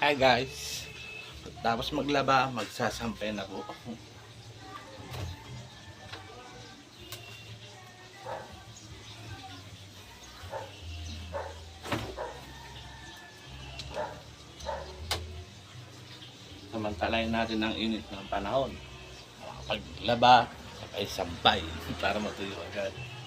Hi guys. Tapos maglaba, magsasampay na po. Samantalayin natin ang init ng panahon. Paglaba, ay sampay para matuyo agad.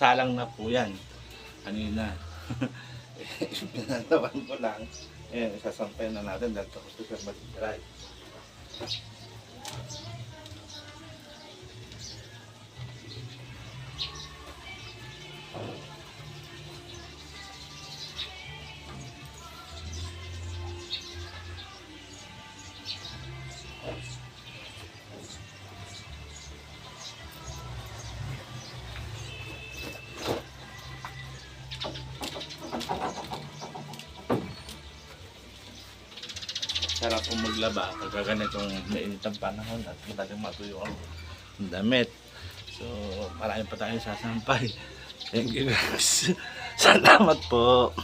Kasalang na po yan. Kanina. Pinanawan ko lang. Ayan, isasampay na natin dahil tapos ito siya mag-dry. Sarap po maglaba pagka ganitong mainit ang panahon at madaling matuyo ang damit. So, marami pa tayong sasampay. Thank you guys. Salamat po.